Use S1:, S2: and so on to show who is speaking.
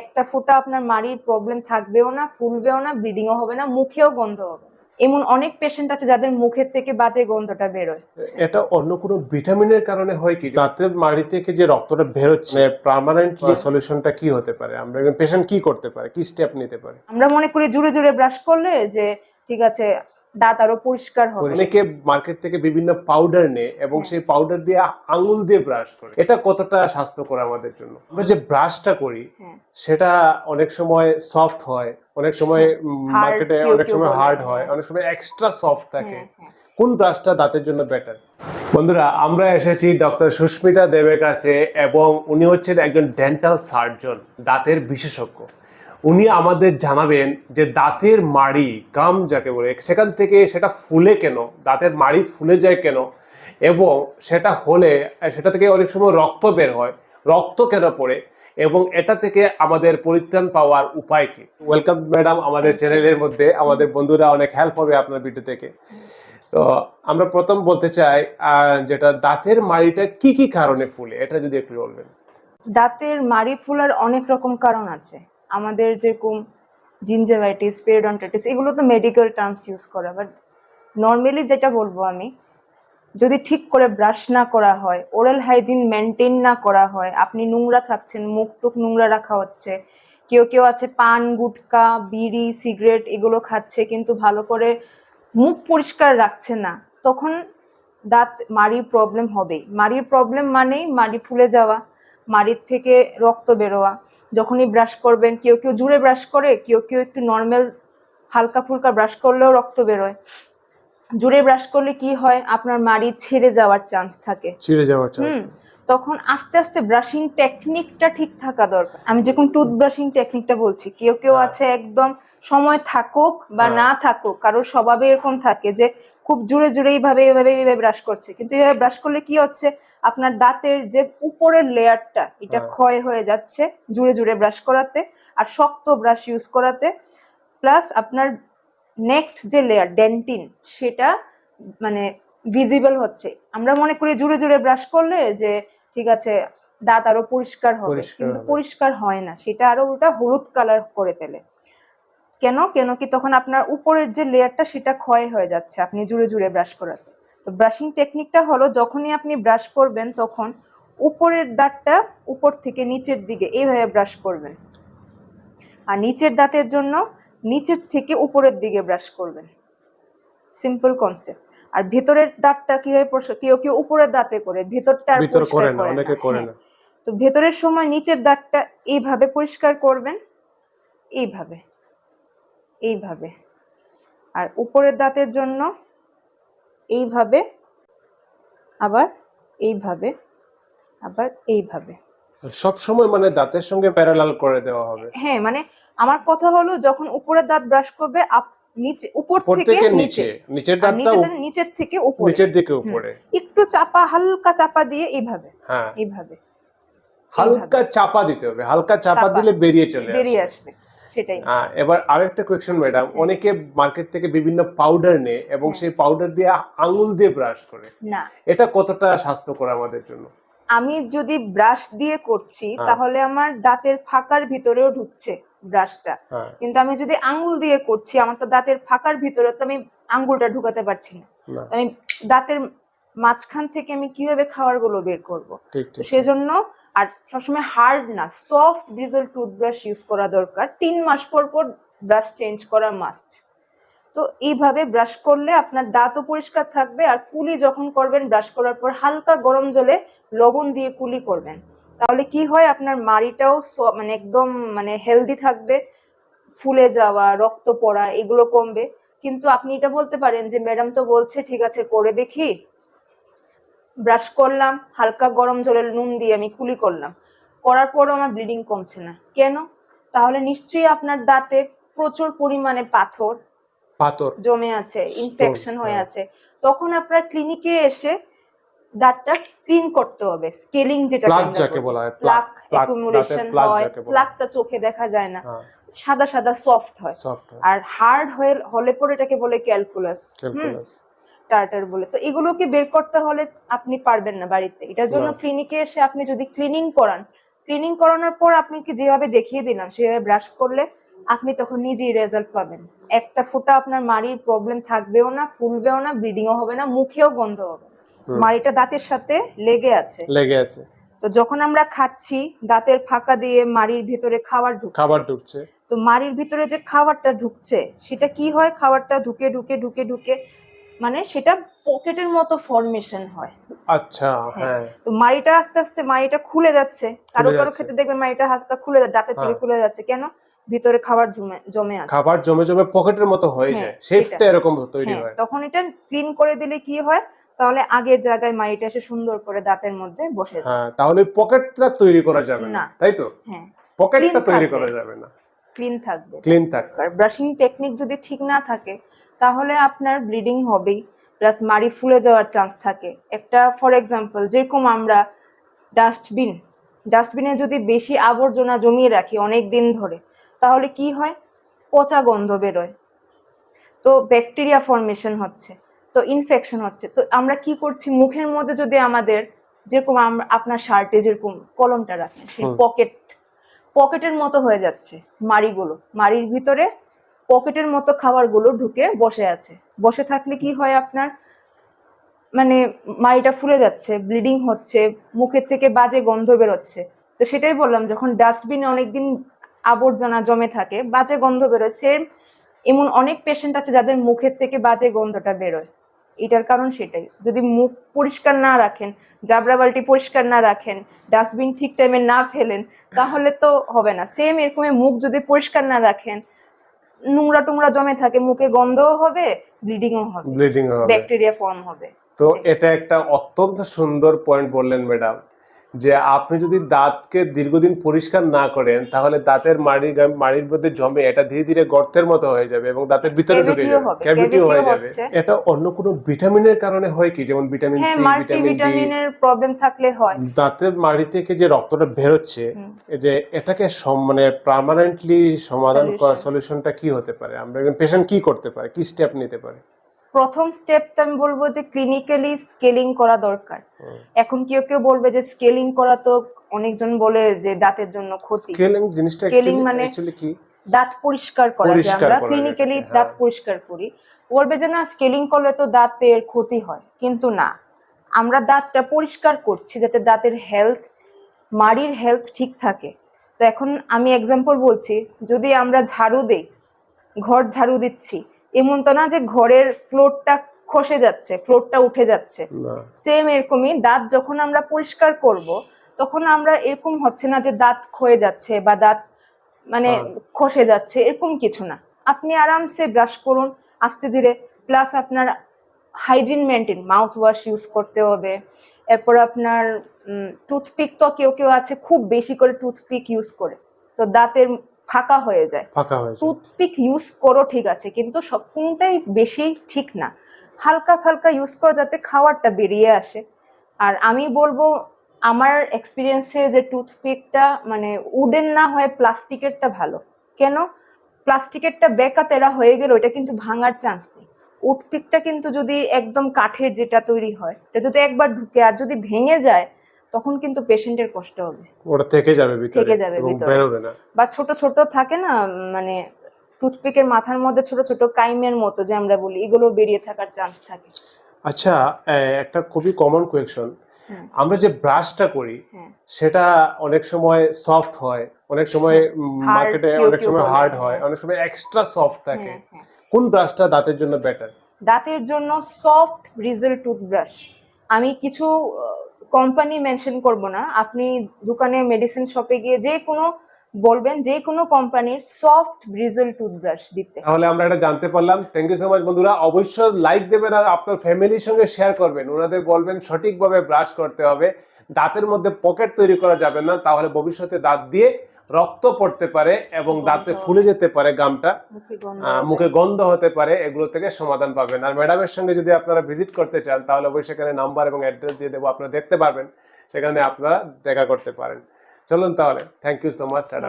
S1: একটা ফোঁটা আপনার মাড়ির প্রবলেম থাকবেও না ফুলবেও না ব্লিডিংও হবে না মুখেও গন্ধ হবে। এমন অনেক পেশেন্ট আছে যাদের মুখের থেকে বাজে গন্ধটা বেরোয়
S2: এটা অন্য কোনো ভিটামিনের কারণে হয় কি? দাঁতের মাড়ি থেকে যে রক্তটা বেরোচ্ছে পার্মানেন্ট সলিউশনটা কি হতে পারে? আমরা পেশেন্ট কি করতে পারে? কি স্টেপ নিতে পারে?
S1: আমরা মনে করি জুড়ে জুড়ে ব্রাশ করলে যে ঠিক আছে দাঁত আরও পরিষ্কার হবে
S2: অনেকে মার্কেট থেকে বিভিন্ন পাউডার নেয় এবং
S1: হ্যাঁ।
S2: সেই পাউডার দিয়ে আঙুল দিয়ে ব্রাশ করে এটা কতটা স্বাস্থ্যকর আমাদের জন্য আমরা যে ব্রাশটা করি
S1: হ্যাঁ।
S2: সেটা অনেক সময় সফট হয় অনেক সময় মার্কেটে অনেক সময় হার্ড হয়
S1: হ্যাঁ।
S2: অনেক সময় এক্সট্রা সফট থাকে
S1: হ্যাঁ, হ্যাঁ।
S2: কোন ব্রাশটা দাঁতের জন্য বেটার বন্ধুরা আমরা এসেছি ডক্টর সুস্মিতা দেবের কাছে এবং উনি হচ্ছেন একজন ডেন্টাল সার্জন দাঁতের বিশেষজ্ঞ উনি আমাদের জানাবেন যে দাঁতের মাড়ি, গাম যাকে বলে, সেখান থেকে সেটা ফুলে কেন? দাঁতের মাড়ি ফুলে যায় কেন? এবং সেটা হলে, সেটা থেকে অনেক সময় রক্ত বের হয়। রক্ত কেন পড়ে? এবং এটা থেকে আমাদের পরিত্রাণ পাওয়ার উপায় কি? ওয়েলকাম ম্যাডাম আমাদের চ্যানেলের মধ্যে আমাদের বন্ধুরা অনেক হেল্প হবে আপনার ভিডিও থেকে। তো আমরা প্রথম বলতে চাই যেটা দাঁতের মাড়িটা কি কি কারণে ফুলে? এটা যদি একটু বলবেন।
S1: দাঁতের মাড়ি ফুলার অনেক রকম কারণ আছে। আমাদের যেরকম জিঞ্জেভাইটিস পেরিডন্টাইটিস এগুলো তো মেডিকেল টার্মস ইউজ করা। বাট নর্মালি যেটা বলব আমি, যদি ঠিক করে ব্রাশ না করা হয় ওরাল হাইজিন মেনটেন না করা হয়, আপনি নোংরা থাকছেন, মুখ টুক নোংরা রাখা হচ্ছে, কেউ কেউ আছে পান, গুটকা, বিড়ি, সিগারেট এগুলো খাচ্ছে, কিন্তু ভালো করে মুখ পরিষ্কার রাখছে না, তখন দাঁত মাড়ির প্রবলেম হবেই। মাড়ির প্রবলেম মানেই মাড়ি ফুলে যাওয়া। মাড়ির থেকে রক্ত বেরোয়া। যখনই ব্রাশ করবেন কেউ কেউ জুড়ে ব্রাশ করে কেউ কেউ একটু নর্মাল হালকা ফুলকা ব্রাশ করলেও রক্ত বেরোয়। জুড়ে ব্রাশ করলে কি হয়? আপনার মাড়ি ছেড়ে যাওয়ার চান্স থাকে।
S2: ছিঁড়ে যাওয়ার চান্স
S1: তখন আস্তে আস্তে ব্রাশিং টেকনিকটা ঠিক থাকা দরকার। আমি যখন টুথ ব্রাশিং টেকনিকটা বলছি কেউ কেউ
S2: হ্যাঁ।
S1: আছে একদম সময় থাকুক বা
S2: হ্যাঁ।
S1: না থাকুক কারোর স্বভাবে এরকম থাকে যে খুব জুড়ে জুড়ে এইভাবে এইভাবে এইভাবে ব্রাশ করছে। কিন্তু এইভাবে ব্রাশ করলে কি হচ্ছে? আপনার দাঁতের যে উপরের লেয়ারটা এটা
S2: হ্যাঁ।
S1: ক্ষয় হয়ে যাচ্ছে জুড়ে জুড়ে ব্রাশ করাতে আর শক্ত ব্রাশ ইউজ করাতে। প্লাস আপনার নেক্সট যে লেয়ার ডেন্টিন সেটা মানে ভিজিবল হচ্ছে। আমরা মনে করি জুড়ে জুড়ে ব্রাশ করলে যে ঠিক আছে দাঁত আরও পরিষ্কার হবে। কিন্তু পরিষ্কার হয় না। সেটা আরও ওটা হলুদ কালার করে ফেলে। কেন? কেন কি তখন আপনার উপরের যে লেয়ারটা সেটা ক্ষয় হয়ে যাচ্ছে। আপনি জুড়ে জুড়ে ব্রাশ করাতে। তো ব্রাশিং টেকনিকটা হলো যখনই আপনি ব্রাশ করবেন তখন উপরের দাঁতটা উপর থেকে নিচের দিকে এইভাবে ব্রাশ করবেন। আর নিচের দাঁতের জন্য নিচের থেকে উপরের দিকে ব্রাশ করবেন। সিম্পল কনসেপ্ট আর ভেতরের দাঁতটা কীভাবে কেউ কেউ উপরের দাঁতে করে ভেতরটা
S2: করে না
S1: করে
S2: অনেকে করে
S1: হ্যাঁ।
S2: না।
S1: তো ভেতরের সময় নিচের দাঁতটা এইভাবে পরিষ্কার করবেন এইভাবে এইভাবে। আর উপরের দাঁতের জন্য এইভাবে আবার এইভাবে আবার এইভাবে।
S2: সব সময় মানে দাঁতের সঙ্গে প্যারালাল করে দেওয়া হবে।
S1: হ্যাঁ মানে আমার কথা হলো যখন উপরের দাঁত ব্রাশ করবে নিচে উপর থেকে নিচে।
S2: নিচে নিচের দাঁতটা
S1: নিচের থেকে উপরে।
S2: নিচের দিকে উপরে।
S1: একটু চাপা হালকা চাপা দিয়ে এইভাবে
S2: হ্যাঁ।
S1: এইভাবে
S2: হালকা চাপা দিতে হবে হালকা চাপা। দিলে বেরিয়ে চলে
S1: বেরিয়ে
S2: আসবে।
S1: সেটাই।
S2: এবার আরেকটা কোয়েশ্চেন ম্যাডাম অনেকে মার্কেট থেকে বিভিন্ন পাউডার নেয় এবং
S1: হ্যাঁ।
S2: সেই পাউডার দিয়ে আঙুল দিয়ে ব্রাশ করে।
S1: না।
S2: এটা কতটা স্বাস্থ্যকর আমাদের জন্য?
S1: আমি যদি ব্রাশ দিয়ে করছি
S2: হ্যাঁ।
S1: তাহলে আমার দাঁতের ফাঁকার ভিতরেও ঢুকছে ব্রাশটা
S2: হ্যাঁ।
S1: কিন্তু আমি যদি আঙ্গুল দিয়ে করছি আমার তো দাঁতের ফাঁকার ভিতরে তো আমি আঙ্গুলটা ঢুকাতে পারছি না।
S2: না।
S1: আমি দাঁতের মাঝখান থেকে আমি কীভাবে খাবারগুলো বের করব? সেজন্য আর সবসময় হার্ড না সফট ব্রিজল টুথব্রাশ ইউজ করা দরকার। তিন মাস পর পর ব্রাশ চেঞ্জ করা মাস্ট তো এইভাবে ব্রাশ করলে আপনার দাঁতও পরিষ্কার থাকবে আর কুলি যখন করবেন ব্রাশ করার পর হালকা গরম জলে লবণ দিয়ে কুলি করবেন। তাহলে কি হয়? আপনার মাড়িটাও মানে একদম মানে হেলদি থাকবে। ফুলে যাওয়া রক্ত পড়া এগুলো কমবে। কিন্তু আপনি এটা বলতে পারেন যে ম্যাডাম তো বলছে ঠিক আছে করে দেখি। ব্রাশ করলাম হালকা গরম জলের নুন দিয়ে আমি কুলি করলাম। করার পরও আমার ব্লিডিং কমছে না। কেন? তাহলে নিশ্চয়ই আপনার দাঁতে প্রচুর পরিমাণে পাথর
S2: পাথর।
S1: জমে আছে ইনফেকশন হয়ে
S2: হ্যাঁ।
S1: আছে। তখন আপনার ক্লিনিকে এসে দাঁতটা ক্লিন করতে হবে স্কেলিং যেটা
S2: যাকে বলা। হয়
S1: প্লাক অ্যাকুমুলেশন হয় প্লাকটা চোখে দেখা যায় না।
S2: হ্যাঁ।
S1: সাদা সাদা সফট হয়। আর হার্ড হয়ে হলে পরে এটাকে বলে ক্যালকুলাস
S2: ক্যালকুলাস
S1: টার্টার বলে। তো এগুলোকে বের করতে হলে আপনি পারবেন না বাড়িতে। এটার জন্য ক্লিনিকে এসে আপনি যদি ক্লিনিং করান ক্লিনিং করানোর পর আপনি কি যেভাবে দেখিয়ে দিলাম সেভাবে ব্রাশ করলে আপনি তখন নিজেই রেজাল্ট পাবেন। একটা ফোঁটা আপনার মাড়ির প্রবলেম থাকবেও না ফুলবেও না ব্লিডিংও হবে না মুখেও গন্ধ হবে মাড়িটা দাঁতের সাথে লেগে আছে।
S2: লেগে আছে।
S1: তো যখন আমরা খাচ্ছি দাঁতের ফাঁকা দিয়ে মাড়ির ভিতরে খাবার ঢুকছে।
S2: খাবার ঢুকছে।
S1: তো মাড়ির ভিতরে যে খাবারটা ঢুকছে সেটা কি হয়? খাবারটা ঢুকে ঢুকে ঢুকে ঢুকে মানে সেটা পকেটের মতো ফরমেশন হয়।
S2: আচ্ছা হ্যাঁ।
S1: তো মাড়িটা আস্তে আস্তে মাড়িটা খুলে যাচ্ছে। কারও
S2: কারও।
S1: ক্ষেত্রে দেখবেন মাড়িটা হালকা খুলে যাচ্ছে দাঁতের থেকে
S2: হ্যাঁ।
S1: খুলে যাচ্ছে। কেন? ভিতরে খাবার জমে জমে আছে।
S2: খাবার জমে জমে পকেটের মতো হয়ে
S1: হ্যাঁ,
S2: যায়। শেপটা। এরকম তৈরি
S1: হ্যাঁ
S2: হয়।
S1: তখন এটা ক্লিন করে দিলে কি হয়? তাহলে আগের জায়গায় মাড়িটা এসে সুন্দর করে দাঁতের মধ্যে বসে যায়।
S2: হ্যাঁ তাহলে পকেটটা তৈরি করা যাবে না। তাই তো?
S1: হ্যাঁ।
S2: পকেটটা তৈরি করা যাবে না।
S1: ক্লিন থাকবে।
S2: ক্লিন থাকবে।
S1: ব্রাশিং টেকনিক যদি ঠিক না থাকে তাহলে আপনার ব্লিডিং হবেই প্লাস মাড়ি ফুলে যাওয়ার চান্স থাকে। একটা ফর এক্সাম্পল যেরকম আমরা ডাস্টবিন ডাস্টবিনে যদি বেশি আবর্জনা জমিয়ে রাখি অনেক দিন ধরে তাহলে কি হয়? পচা গন্ধ বেরোয়। তো ব্যাকটেরিয়া ফর্মেশন হচ্ছে তো ইনফেকশন হচ্ছে। তো আমরা কি করছি? মুখের মধ্যে যদি আমাদের যেরকম আপনার শার্টে যেরকম কলমটা রাখেন সেই পকেট পকেটের মতো হয়ে যাচ্ছে মাড়িগুলো। মাড়ির ভিতরে পকেটের মতো খাবারগুলো ঢুকে বসে আছে। বসে থাকলে কি হয় আপনার? মানে মাড়িটা ফুলে যাচ্ছে ব্লিডিং হচ্ছে, মুখের থেকে বাজে গন্ধ বেরোচ্ছে। তো সেটাই বললাম, যখন ডাস্টবিনে অনেকদিন আবর্জনা জমে থাকে, বাজে গন্ধ বেরোয়। সেম এমন অনেক পেশেন্ট আছে যাদের মুখের থেকে বাজে গন্ধটা বেরোয়। এটার কারণ সেটাই। যদি মুখ পরিষ্কার না রাখেন, জাবরা বালতি পরিষ্কার না রাখেন ডাস্টবিন ঠিক টাইমে না ফেলেন, তাহলে তো হবে না। সেম এরকমই মুখ যদি পরিষ্কার না রাখেন নোংরা টুংরা জমে থাকে মুখে গন্ধও হবে ব্লিডিংও হবে।
S2: ব্লিডিং হবে।
S1: ব্যাকটেরিয়া ফর্ম হবে।
S2: তো এটা একটা অত্যন্ত সুন্দর পয়েন্ট বললেন ম্যাডাম যে আপনি যদি দাঁতকে দীর্ঘদিন পরিষ্কার না করেন তাহলে দাঁতের মাড়ি মাড়ির মধ্যে জমে এটা ধীরে ধীরে গর্তের মতো হয়ে যাবে এবং দাঁতের ভিতরে ঢুকে যাবে। ক্যাভিটিও হয়ে যাবে। এটা অন্য কোনো ভিটামিনের কারণে হয় কি? যেমন ভিটামিন
S1: হ্যাঁ
S2: সি
S1: ভিটামিনের প্রবলেম থাকলে হয়।
S2: দাঁতের মাড়ি থেকে যে রক্তটা বেরোচ্ছে
S1: হুম।
S2: এই যে এটাকে মানে পার্মানেন্টলি সমাধান করা. সলিউশনটা কি হতে পারে? আমরা পেশেন্ট কি করতে পারে? কি স্টেপ নিতে পারে?
S1: প্রথম স্টেপটা আমি বলব যে ক্লিনিক্যালি স্কেলিং করা দরকার। এখন কেউ কেউ বলবে যে স্কেলিং করা তো অনেকজন বলে যে দাঁতের জন্য ক্ষতি।
S2: স্কেলিং জিনিসটা
S1: Scaling মানে-
S2: কি?
S1: দাঁত পরিষ্কার করা যে আমরা ক্লিনিক্যালি দাঁত। পরিষ্কার করি। বলবে যে না স্কেলিং করলে তো দাঁতের ক্ষতি হয় কিন্তু না। আমরা দাঁতটা পরিষ্কার করছি যাতে দাঁতের হেলথ মাড়ির হেলথ ঠিক থাকে। তো এখন আমি এক্সাম্পল বলছি যদি আমরা ঝাড়ু দেই ঘর ঝাড়ু দিচ্ছি এমন তো না যে ঘরের ফ্লোরটা খসে যাচ্ছে ফ্লোরটা উঠে যাচ্ছে। সেম এরকমই দাঁত যখন আমরা পরিষ্কার করব তখন আমরা এরকম হচ্ছে না যে দাঁত ক্ষয়ে যাচ্ছে বা দাঁত মানে
S2: হ্যাঁ।
S1: খসে যাচ্ছে এরকম কিছু না। আপনি আরামসে ব্রাশ করুন আস্তে ধীরে। প্লাস আপনার hygiene maintain mouth wash use করতে হবে। এরপর আপনার টুথপিক তো কেউ কেউ আছে খুব বেশি করে টুথপিক ইউজ করে। তো দাঁতের ফাঁকা হয়ে যায়।
S2: ফাঁকা হয়েছে
S1: টুথপিক ইউজ করো ঠিক আছে কিন্তু সব কোনটাই বেশি ঠিক না। হালকা ফালকা ইউজ করো যাতে খাওয়ারটা বেরিয়ে আসে। আর আমি বলব আমার এক্সপিরিয়েন্সে যে টুথপিকটা মানে উডেন না হয় প্লাস্টিকেরটা ভালো। কেন? প্লাস্টিকেরটা বেকা তেরা হয়ে গেলে ওটা কিন্তু ভাঙার চান্স নেই। উডপিকটা কিন্তু যদি একদম কাঠের যেটা তৈরি হয় এটা যদি একবার ঢুকে আর যদি ভেঙে যায় তখন কিন্তু পেশেন্টের কষ্ট হবে।
S2: ওটা থেকে যাবে ভিতরে
S1: থেকে যাবে ভিতরে।
S2: বেরোবে না।
S1: বা ছোট ছোট থাকে না মানে টুথপিকের মাথার মধ্যে ছোট ছোট কাইমের মতো যে আমরা বলি এগুলো বেরিয়ে থাকার চান্স থাকে।
S2: আচ্ছা একটা খুবই কমন কোয়েকশন
S1: হ্যাঁ
S2: আমরা যে ব্রাশটা করি
S1: হ্যাঁ।
S2: সেটা অনেক সময় সফট হয় অনেক সময় মার্কেটে অনেক সময় হার্ড হয়
S1: হ্যাঁ।
S2: অনেক সময় এক্সট্রা সফট থাকে।
S1: হ্যাঁ, হ্যাঁ।
S2: কোন ব্রাশটা দাঁতের জন্য বেটার
S1: দাঁতের জন্য সফট ব্রিজেল টুথব্রাশ আমি কিছু কোম্পানি মেনশন করব না। আপনি দোকানে মেডিসিন শপে গিয়ে যে কোনো বলবেন, যে কোনো কোম্পানির সফট ব্রিজল টুথব্রাশ দিতে।
S2: তাহলে আমরা এটা জানতে পারলাম। থ্যাংক ইউ সো মাচ বন্ধুরা। অবশ্যই লাইক দেবেন আর আপনার ফ্যামিলির সঙ্গে শেয়ার করবেন। ওনাদের বলবেন সঠিকভাবে ব্রাশ করতে হবে। দাঁতের মধ্যে পকেট তৈরি করা যাবে না। তাহলে ভবিষ্যতে দাঁত দিয়ে রক্ত পড়তে পারে এবং দাঁতে ফুলে যেতে পারে গামটা
S1: মুখে গন্ধ
S2: হতে পারে। এগুলো থেকে সমাধান পাবেন। আর ম্যাডামের সঙ্গে যদি আপনারা ভিজিট করতে চান তাহলে অবশ্যই সেখানে নাম্বার এবং অ্যাড্রেস দিয়ে দেবো আপনারা দেখতে পারবেন সেখানে আপনারা দেখা করতে পারেন। চলুন তাহলে thank you so much tata